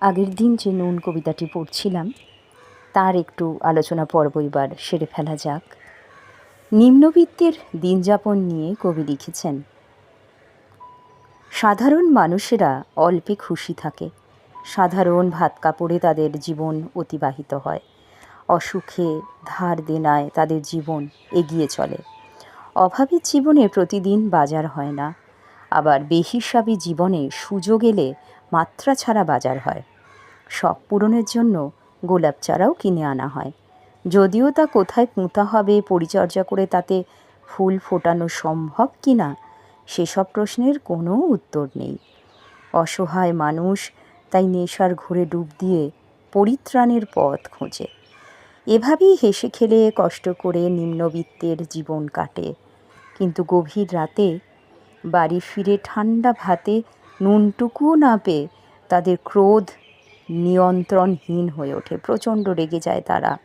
আগের দিন যে নুন কবিতাটি পড়ছিলাম, তার একটু আলোচনা পর্ব এবার সেরে ফেলা যাক। নিম্নবিত্তের দিনযাপন নিয়ে কবি লিখেছেন, সাধারণ মানুষেরা অল্পে খুশি থাকে। সাধারণ ভাত কাপড়ে তাদের জীবন অতিবাহিত হয়। অসুখে ধার দেনায় তাদের জীবন এগিয়ে চলে। অভাবের জীবনে প্রতিদিন বাজার হয় না। আবার বেহিসাবি জীবনে সুযোগ এলে মাত্রা ছাড়া বাজার হয়। শখ পূরণের জন্য গোলাপ চারাও কিনে আনা হয়। যদিও তা কোথায় পুঁতা হবে পরিচর্যা করে তাতে ফুল ফোটানো সম্ভব কি না, সেসব প্রশ্নের কোনো উত্তর নেই। অসহায় মানুষ তাই নেশার ঘুরে ডুব দিয়ে পরিত্রাণের পথ খোঁজে। এভাবেই হেসে খেলে কষ্ট করে নিম্নবিত্তের জীবন কাটে। কিন্তু গভীর রাতে বাড়ি ফিরে ঠান্ডা ভাতে নুনটুকুও না পেয়ে তাদের ক্রোধ নিয়ন্ত্রণহীন হয়ে ওঠে, প্রচণ্ড রেগে যায় তারা।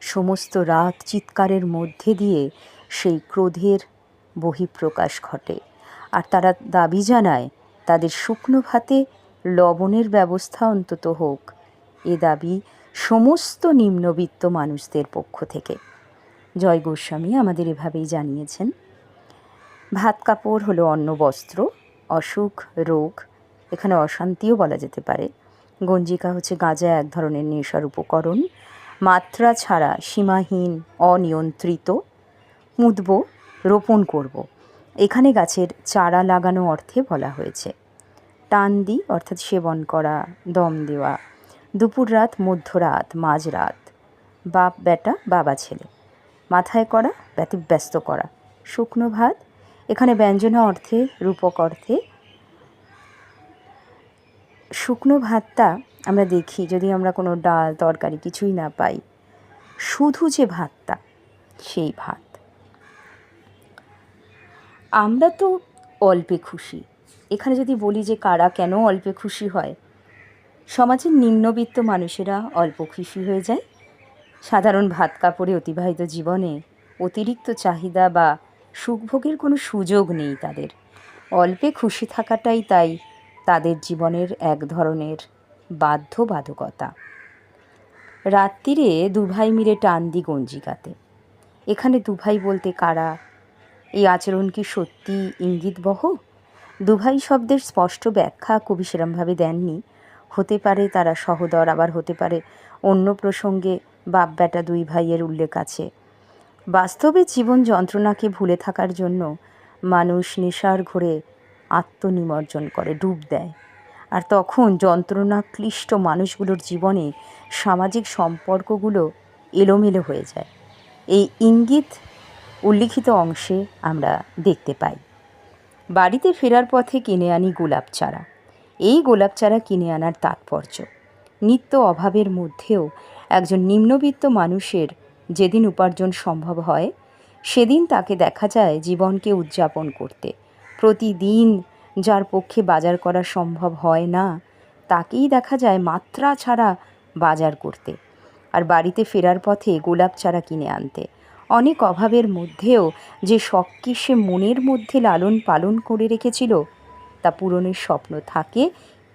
সমস্ত রাত চিৎকারের মধ্যে দিয়ে সেই ক্রোধের বহিঃপ্রকাশ ঘটে। আর তারা দাবি জানায়, তাদের শুকনো ভাতে লবণের ব্যবস্থা অন্তত হোক। এ দাবি সমস্ত নিম্নবিত্ত মানুষদের পক্ষ থেকে। জয় গোস্বামী আমাদের এভাবেই জানিয়েছেন। ভাত কাপড় হলো অন্ন বস্ত্র অসুখ, রোগ, এখানে অশান্তিও বলা যেতে পারে। গঞ্জিকা হচ্ছে গাঁজা এক ধরনের নেশার উপকরণ। মাত্রা ছাড়া সীমাহীন, অনিয়ন্ত্রিত, মুদব, রোপণ করব। এখানে গাছের চারা লাগানো অর্থে বলা হয়েছে। টান দি, অর্থাৎ সেবন করা, দম দেওয়া। দুপুর রাত, মধ্যরাত, মাঝরাত। বাপ, বেটা, বাবা, ছেলে। মাথায় করা ব্যতিব্যস্ত করা। শুকনো ভাত এখানে ব্যঞ্জনা অর্থে, রূপক অর্থে। শুকনো ভাতটা আমরা দেখি, যদি আমরা কোনো ডাল, তরকারি কিছুই না পাই, শুধু যে ভাতটা, সেই ভাত। আমরা তো অল্পে খুশি। এখানে যদি বলি যে কারা কেন অল্পে খুশি হয়, সমাজের নিম্নবিত্ত মানুষেরা অল্প খুশি হয়ে যায়। সাধারণ ভাত কাপড়ে অতিবাহিত জীবনে অতিরিক্ত চাহিদা বা সুখভোগের কোনো সুযোগ নেই তাদের। অল্পে খুশি থাকাটাই তাই তাদের জীবনের এক ধরনের বাধ্যবাধকতা। রাত্রিরে দুভাই মিলে টান দি গঞ্জিকাতে। এখানে দুভাই বলতে কারা? এই আচরণ কি সত্যি ইঙ্গিতবহ? দুভাই শব্দের স্পষ্ট ব্যাখ্যা কবি সেরমভাবে দেননি। হতে পারে তারা সহদর, আবার হতে পারে অন্য প্রসঙ্গে বাপ বেটা দুই ভাইয়ের উল্লেখ আছে। বাস্তবে জীবন যন্ত্রণাকে ভুলে থাকার জন্য মানুষ নেশার ঘোরে আত্মনিমজ্জন করে, ডুব দেয়। আর তখন যন্ত্রণা ক্লিষ্ট মানুষগুলোর জীবনে সামাজিক সম্পর্কগুলো এলোমেলো হয়ে যায়। এই ইঙ্গিত উল্লিখিত অংশে আমরা দেখতে পাই। বাড়িতে ফেরার পথে কিনে আনি গোলাপ চারা। এই গোলাপ চারা কিনে আনার তাৎপর্য। নিত্য অভাবের মধ্যেও একজন নিম্নবিত্ত মানুষের যেদিন উপার্জন সম্ভব হয়, সেদিন তাকে দেখা যায় জীবনকে উদযাপন করতে। প্রতিদিন যার পক্ষে বাজার করা সম্ভব হয় না, তাকেই দেখা যায় মাত্রা ছাড়া বাজার করতে আর বাড়িতে ফেরার পথে গোলাপ চারা কিনে আনতে। অনেক অভাবের মধ্যেও যে শখকে সে মনের মধ্যে লালন পালন করে রেখেছিল, তা পূরণের স্বপ্ন থাকে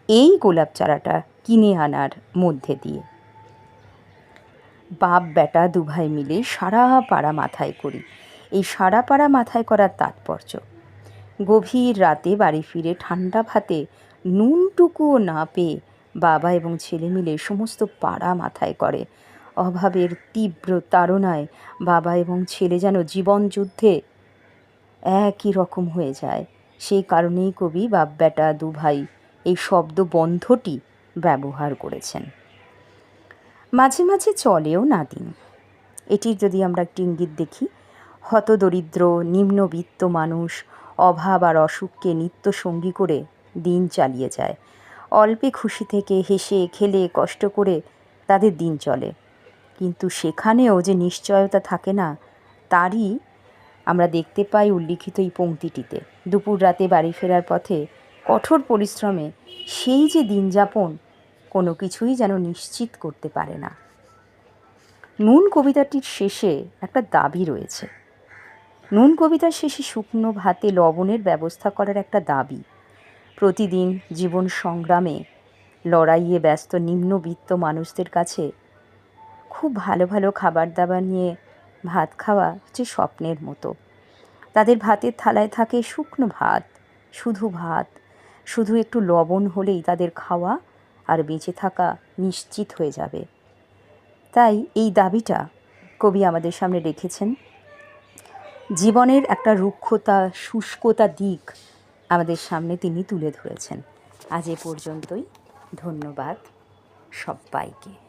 এই গোলাপ চারাটা কিনে আনার মধ্যে দিয়ে। বাপ, বেটা দুভাই মিলে সারা পাড়া মাথায় করি। এই সারা পাড়া মাথায় করার তাৎপর্য? গভীর রাতে বাড়ি ফিরে ঠান্ডা ভাতে নুনটুকুও না পেয়ে বাবা এবং ছেলে মিলে সমস্ত পাড়া মাথায় করে। অভাবের তীব্র তাড়নায় বাবা এবং ছেলে যেন জীবন যুদ্ধে একই রকম হয়ে যায়। সেই কারণেই কবি বাপ, বেটা দুভাই এই শব্দ বন্ধটি ব্যবহার করেছেন। মাঝে মাঝে চলেও না দিন এটির যদি আমরা একটি ইঙ্গিত দেখি, হতদরিদ্র, নিম্নবিত্ত মানুষ, অভাব আর অসুখকে নিত্য সঙ্গী করে দিন চালিয়ে যায়। অল্পে খুশি থেকে হেসে, খেলে, কষ্ট করে তাদের দিন চলে। কিন্তু সেখানেও যে নিশ্চয়তা থাকে না, তারই আমরা দেখতে পাই উল্লিখিত এই পংক্তিটিতে দুপুর রাতে বাড়ি ফেরার পথে কঠোর পরিশ্রমে সেই যে দিনযাপন কোনো কিছুই যেন নিশ্চিত করতে পারে না। নুন কবিতাটির শেষে একটা দাবি রয়েছে। নুন কবিতার শেষে শুকনো ভাতে লবণের ব্যবস্থা করার একটা দাবি। প্রতিদিন জীবন সংগ্রামে লড়াইয়ে ব্যস্ত নিম্নবিত্ত মানুষদের কাছে খুব ভালো ভালো খাবার দাবার নিয়ে ভাত খাওয়া হচ্ছে স্বপ্নের মতো। তাদের ভাতের থালায় থাকে শুকনো ভাত, শুধু ভাত, শুধু একটু লবণ হলেই তাদের খাওয়া আর বেঁচে থাকা নিশ্চিত হয়ে যাবে। তাই এই দাবিটা কবি আমাদের সামনে রেখেছেন। জীবনের একটা রুক্ষতা, শুষ্কতা দিক আমাদের সামনে তিনি তুলে ধরেছেন। আজ এ পর্যন্তই। ধন্যবাদ সব্বাইকে